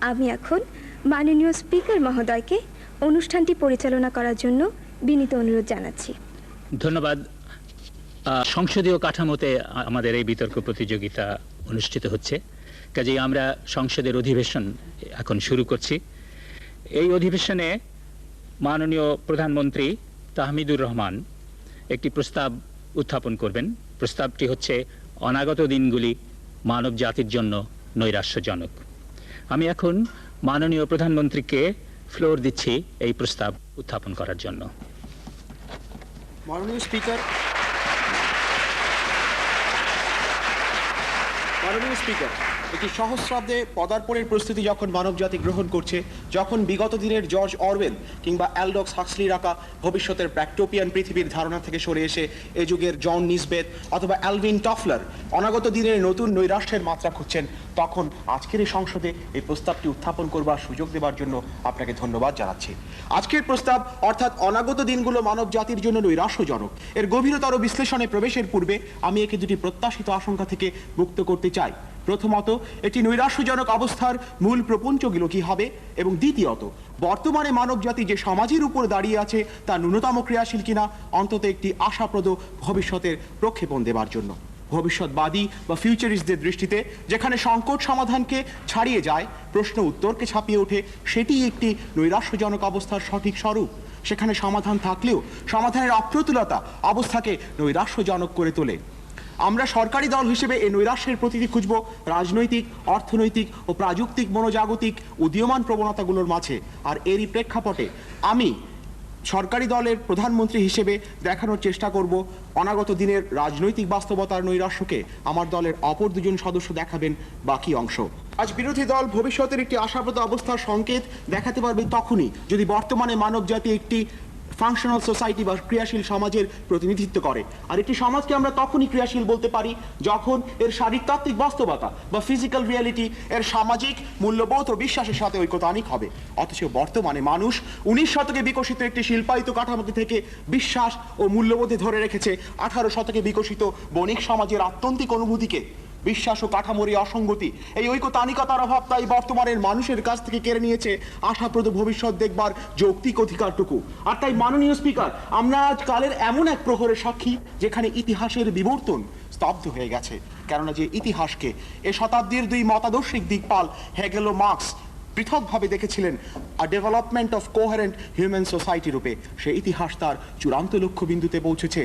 আমি এখন মাননীয় স্পিকার মহোদয়কে অনুষ্ঠানটি পরিচালনা করার জন্য বিনীত অনুরোধ জানাচ্ছি। ধন্যবাদ। সংসদীয় কাঠামোতে আমাদের এই বিতর্ক প্রতিযোগিতা অনুষ্ঠিত হচ্ছে। কাজেই আমরা সংসদের অধিবেশন এখন শুরু করছি। এই অধিবেশনে মাননীয় প্রধানমন্ত্রী তাহমিদুর রহমান একটি প্রস্তাব উত্থাপন করবেন। প্রস্তাবটি হচ্ছে, অনাগত দিনগুলি মানব জাতির জন্য নৈরাশ্যজনক। আমি এখন মাননীয় প্রধানমন্ত্রীকে ফ্লোর দিচ্ছি এই প্রস্তাব উত্থাপন করার জন্য। মাননীয় স্পিকার। মাননীয় স্পিকার। একটি সহস্রাব্দে পদার্পণের প্রস্তুতি যখন মানবজাতি গ্রহণ করছে, যখন বিগত দিনের জর্জ অরওয়েল কিংবা অ্যালডক্স হাক্সলি রাখা ভবিষ্যতের ব্র্যাকটোপিয়ান পৃথিবীর ধারণা থেকে সরে এসে এ যুগের জন নিসবেত অথবা অ্যালভিন টফলার অনাগত দিনের নতুন নৈরাশ্যের মাত্রা খুঁজছেন, তখন আজকের এই সংসদে এই প্রস্তাবটি উত্থাপন করবার সুযোগ দেওয়ার জন্য আপনাকে ধন্যবাদ জানাচ্ছি। আজকের প্রস্তাব অর্থাৎ অনাগত দিনগুলো মানব জাতির জন্য নৈরাশ্যজনক। এর গভীরতর বিশ্লেষণে প্রবেশের পূর্বে আমি একে দুটি প্রত্যাশিত আশঙ্কা থেকে মুক্ত করতে চাই। প্রথমত, একটি নৈরাশ্যজনক অবস্থার মূল প্রপঞ্চগুলো কি হবে? এবং দ্বিতীয়ত, বর্তমানে মানব জাতি যে সমাজের উপর দাঁড়িয়ে আছে, তা ন্যূনতম ক্রিয়াশীল কিনা, অন্তত একটি আশাপ্রদ ভবিষ্যতের প্রক্ষেপণ দেবার জন্য। ভবিষ্যৎবাদী বা ফিউচারিস্টদের দৃষ্টিতে, যেখানে সংকট সমাধানকে ছাড়িয়ে যায়, প্রশ্ন উত্তরকে ছাপিয়ে ওঠে, সেটি একটি নৈরাশ্যজনক অবস্থার সঠিক স্বরূপ। সেখানে সমাধান থাকলেও, সমাধানের অপ্রতুলতা অবস্থাকে নৈরাশ্যজনক করে তোলে। আমরা সরকারি দল হিসেবে এই নৈরাশ্যের প্রতিটি খুঁজব রাজনৈতিক, অর্থনৈতিক ও প্রাযুক্তিক, মনোজাগতিক, উদীয়মান প্রবণতাগুলোর মাঝে। আর এরই প্রেক্ষাপটে আমি সরকারি দলের প্রধানমন্ত্রী হিসেবে দেখানোর চেষ্টা করব অনাগত দিনের রাজনৈতিক বাস্তবতার নৈরাশ্যকে আমার দলের অপর দুজন সদস্য দেখাবেন বাকি অংশ। আজ বিরোধী দল ভবিষ্যতের একটি আশাপ্রদ অবস্থার সংকেত দেখাতে পারবে তখনই যদি বর্তমানে মানব জাতি একটি ফাংশনাল সোসাইটি বা ক্রিয়াশীল সমাজের প্রতিনিধিত্ব করে। আর একটি সমাজকে আমরা তখনই ক্রিয়াশীল বলতে পারি যখন এর শারীরতাত্ত্বিক বাস্তবতা বা ফিজিক্যাল রিয়ালিটি এর সামাজিক মূল্যবোধ ও বিশ্বাসের সাথে ঐকতানিক হবে। অথচ বর্তমানে মানুষ উনিশ শতকে বিকশিত একটি শিল্পায়িত কাঠামোতে থেকে বিশ্বাস ও মূল্যবোধে ধরে রেখেছে। আঠারো শতকে বিকশিত বণিক সমাজের আত্যন্তিক অনুভূতিকে বিশ্বাস ও কাঠামোর অসঙ্গতি, এই ঐকতানিকতার অভাব তাই বর্তমানের মানুষের কাছ থেকে কেড়ে নিয়েছে আশাপ্রদ ভবিষ্যৎ দেখবার যৌক্তিক অধিকারটুকু। আর তাই মাননীয় স্পিকার, আমরা আজ কালের এমন এক প্রহরের সাক্ষী যেখানে ইতিহাসের বিবর্তন স্তব্ধ হয়ে গেছে। কেননা যে ইতিহাসকে এ শতাব্দীর দুই মতাদর্শিক দিকপাল হেগেল ও মার্কস পৃথকভাবে দেখেছিলেন, a development of coherent human society রূপে। সে ইতিহাস তার চূড়ান্ত লক্ষ্যবিন্দুতে পৌঁছেছে।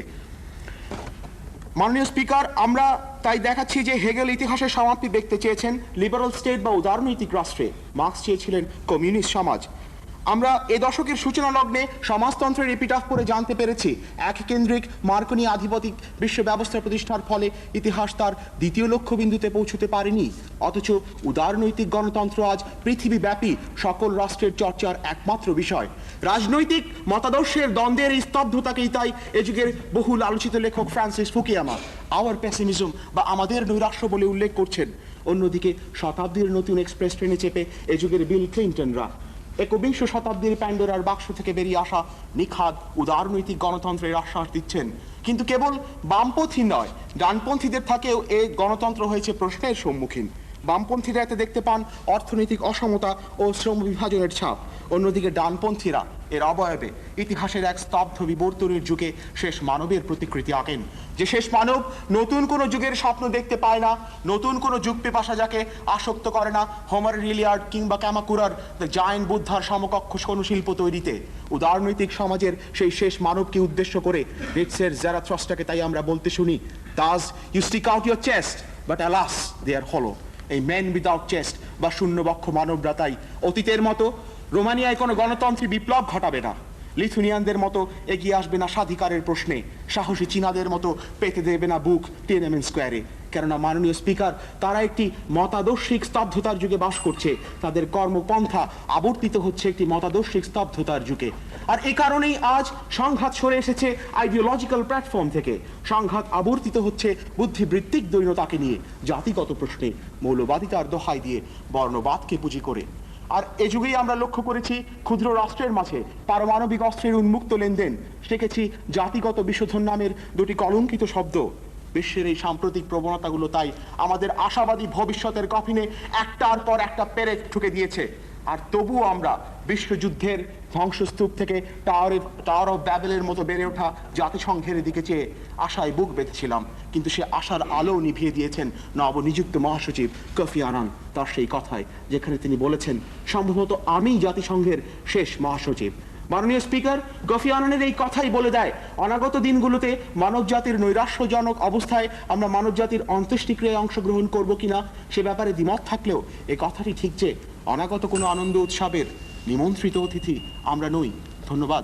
মাননীয় স্পিকার, আমরা তাই দেখাচ্ছি যে হেগেল ইতিহাসের সমাপ্তি দেখতে চেয়েছেন লিবারাল স্টেট বা উদারনৈতিক রাষ্ট্রে। মার্ক্স চেয়েছিলেন কমিউনিস্ট সমাজ। আমরা এ দশকের সূচনা লগ্নে সমাজতন্ত্রের এপিটাফ পড়ে জানতে পেরেছি। এক কেন্দ্রিক মার্কনি আধিপতিক বিশ্ব ব্যবস্থা প্রতিষ্ঠার ফলে ইতিহাস তার দ্বিতীয় লক্ষ্যবিন্দুতে পৌঁছতে পারেনি। অথচ উদারনৈতিক গণতন্ত্র আজ পৃথিবীব্যাপী সকল রাষ্ট্রের চর্চার একমাত্র বিষয়। রাজনৈতিক মতাদর্শের দ্বন্দ্বের এই স্তব্ধতাকেই তাই এ যুগের বহুল আলোচিত লেখক ফ্রান্সিস ফুকিয়ামা আওয়ার প্যাসিমিজম বা আমাদের নৈরাশ্য বলে উল্লেখ করছেন। অন্যদিকে শতাব্দীর নতুন এক্সপ্রেস ট্রেনে চেপে এ যুগের বিল ক্লিন্টনরা। একবিংশ শতাব্দীর প্যান্ডোরার বাক্স থেকে বেরিয়ে আসা নিখাদ উদারনৈতিক গণতন্ত্রের আশ্বাস দিচ্ছেন। কিন্তু কেবল বামপন্থী নয়, ডানপন্থীদের থাকেও এ গণতন্ত্র হয়েছে প্রশ্নের সম্মুখীন। বামপন্থীরা এতে দেখতে পান অর্থনৈতিক অসমতা ও শ্রম বিভাজনের ছাপ। অন্যদিকে ডানপন্থীরা এর অবয়বে ইতিহাসের এক স্তব্ধ বিবর্তনের যুগে শেষ মানবের প্রতিকৃতি আঁকেন। যে শেষ মানব নতুন কোনো যুগের স্বপ্ন দেখতে পায় না, নতুন কোনো যুগ পিপাসা যাকে আসক্ত করে না, হোমার রিলিয়ার্ড কিংবা ক্যামাকুরার দ্য জায়েন্ট বুদ্ধার সমকক্ষ শিল্প তৈরিতে। উদারনৈতিক সমাজের সেই শেষ মানবকে উদ্দেশ্য করে রিক্সের জ্যারাথ্রসটাকে তাই আমরা বলতে শুনি thus you stick out your chest but alas they are হলো এই ম্যান উইদাউট চেস্ট বা শূন্যবক্ষ মানবরা তাই অতীতের মতো রোমানিয়ায় কোনো গণতন্ত্রী বিপ্লব ঘটাবে না। লিথুনিয়ানদের মতো এগিয়ে আসবে না স্বাধিকারের প্রশ্নে। সাহসী চীনাদের মতো পেতে দেবে না বুক টিএনএমএন স্কোয়ারে। কেননা মাননীয় স্পিকার, তারা একটি মতাদর্শিক স্তব্ধতার যুগে বাস করছে। তাদের কর্মপন্থা আবর্তিত হচ্ছে একটি মতাদর্শিক স্তব্ধতার যুগে। আর এই কারণেই আজ সংঘাত সরে এসেছে আইডিওলজিক্যাল প্ল্যাটফর্ম থেকে। সংঘাত আবর্তিত হচ্ছে বুদ্ধিবৃত্তিক দৈন্যতাকে নিয়ে, জাতিগত প্রশ্নে, মৌলবাদিতার দোহাই দিয়ে, বর্ণবাদকে পুঁজি করে। আর এ যুগেই আমরা লক্ষ্য করেছি, ক্ষুদ্র রাষ্ট্রের মাঝে পারমাণবিক অস্ত্রের উন্মুক্ত লেনদেন। শিখেছি জাতিগত বিশোধন নামের দুটি কলঙ্কিত শব্দ। বিশ্বের এই সাম্প্রতিক প্রবণতাগুলো তাই আমাদের আশাবাদী ভবিষ্যতের কফিনে একটার পর একটা পেরেক ঠুকে দিয়েছে। আর তবুও আমরা বিশ্বযুদ্ধের ধ্বংসস্তূপ থেকে টাওয়ার টাওয়ার অফ ব্যাবেলের মতো বেড়ে ওঠা জাতিসংঘের দিকে চেয়ে আশায় বুক বেঁধেছিলাম। কিন্তু সে আশার আলো নিভিয়ে দিয়েছেন নবনিযুক্ত মহাসচিব কফি আনান তার সেই কথায়, যেখানে তিনি বলেছেন, সম্ভবত আমিই জাতিসংঘের শেষ মহাসচিব। মাননীয় স্পিকার, গফি আনানের এই কথাই বলে দেয়, অনাগত দিনগুলোতে মানবজাতির নৈরাশ্যজনক অবস্থায় আমরা মানবজাতির অন্ত্যেষ্টিক্রিয়ায় অংশগ্রহণ করব কিনা সে ব্যাপারে দ্বিমত থাকলেও এ কথাটি ঠিক যে অনাগত কোনো আনন্দ উৎসবের নিমন্ত্রিত অতিথি আমরা নই। ধন্যবাদ।